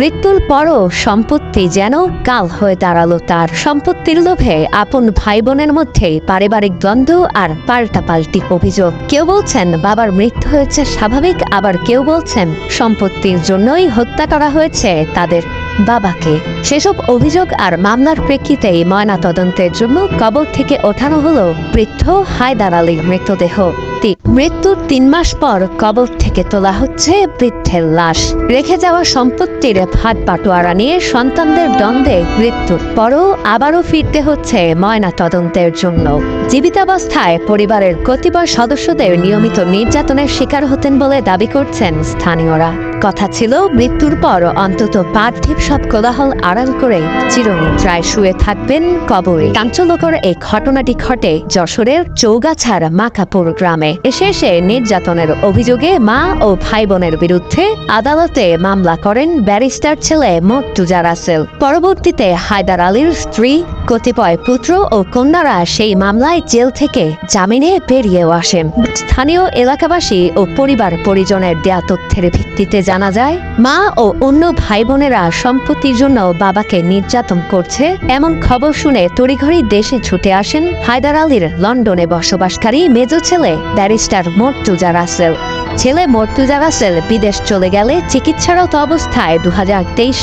মৃত্যুর পরও সম্পত্তি যেন কাল হয়ে দাঁড়াল তার। সম্পত্তির লোভে আপন ভাই বোনের মধ্যে পারিবারিক দ্বন্দ্ব আর পাল্টাপাল্টি অভিযোগ। কেউ বলছেন বাবার মৃত্যু হয়েছে স্বাভাবিক, আবার কেউ বলছেন সম্পত্তির জন্যই হত্যা করা হয়েছে তাদের বাবাকে। সেসব অভিযোগ আর মামলার প্রেক্ষিতেই ময়না তদন্তের জন্য কবর থেকে ওঠানো হলো বৃদ্ধ হায়দার আলীর মৃতদেহ। তি- মৃত্যুর তিন মাস পর কবর থেকে তোলা হচ্ছে বৃদ্ধের লাশ। রেখে যাওয়া সম্পত্তির ভাত বাটোয়ারা নিয়ে সন্তানদের দ্বন্দ্বে মৃত্যুর পরও আবারও ফিরতে হচ্ছে ময়না তদন্তের জন্য। জীবিতাবস্থায় পরিবারের কতিপয় সদস্যদের নিয়মিত নির্যাতনের শিকার হতেন বলে দাবি করছেন স্থানীয়রা। কথা ছিল, মৃত্যুর পর অন্তত পার্থিব সব কোলাহল আড়াল করে চিরনিদ্রায় শুয়ে থাকবেন কবরে। চাঞ্চল্যকর এই ঘটনাটি ঘটে যশোরের চৌগাছার মাকাপুর গ্রামে। এসে এসে নির্যাতনের অভিযোগে মা ও ভাই বোনের বিরুদ্ধে আদালতে মামলা করেন ব্যারিস্টার ছেলে মর্তুজা রাসেল। পরবর্তীতে হায়দার আলীর স্ত্রী, কতিপয় পুত্র ও কন্যারা সেই মামলায় জেল থেকে জামিনে বেরিয়েও আসেন। স্থানীয় এলাকাবাসী ও পরিবার পরিজনের দেয়া তথ্যের ভিত্তিতে জানা যায়, মা ও অন্য ভাই বোনেরা সম্পত্তির জন্য বাবাকে নির্যাতন করছে। এমন খবর শুনে তড়িঘড়ি দেশে ছুটে আসেন হায়দার আলীর লন্ডনে বসবাসকারী মেজ ছেলে ব্যারিস্টার মর্তুজা রাসেল। ছেলে মর্তুজা রাসেল বিদেশ চলে গেলে চিকিৎসারত অবস্থায় দু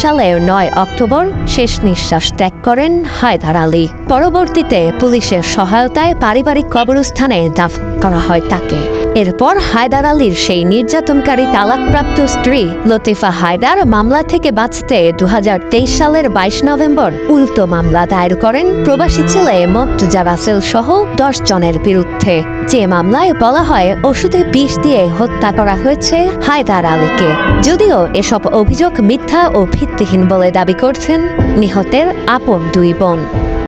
সালের নয় অক্টোবর শেষ নিঃশ্বাস ত্যাগ করেন হায়দার আলী। পরবর্তীতে পুলিশের সহায়তায় পারিবারিক কবরস্থানে দাফ করা হয় তাকে। এরপর হায়দার আলীর সেই নির্যাতনকারী তালাকপ্রাপ্ত স্ত্রী লতিফা হায়দার মামলা থেকে বাঁচতে দু হাজার তেইশ সালের বাইশ নভেম্বর উল্টো মামলা দায়ের করেন প্রবাসী ছেলে মর্তুজা রাসেল সহ দশ জনের বিরুদ্ধে। যে মামলায় বলা হয় ওষুধে বিষ দিয়ে হত্যা করা হয়েছে হায়দার আলীকে। যদিও এসব অভিযোগ মিথ্যা ও ভিত্তিহীন বলে দাবি করছেন নিহতের আপন দুই বোন।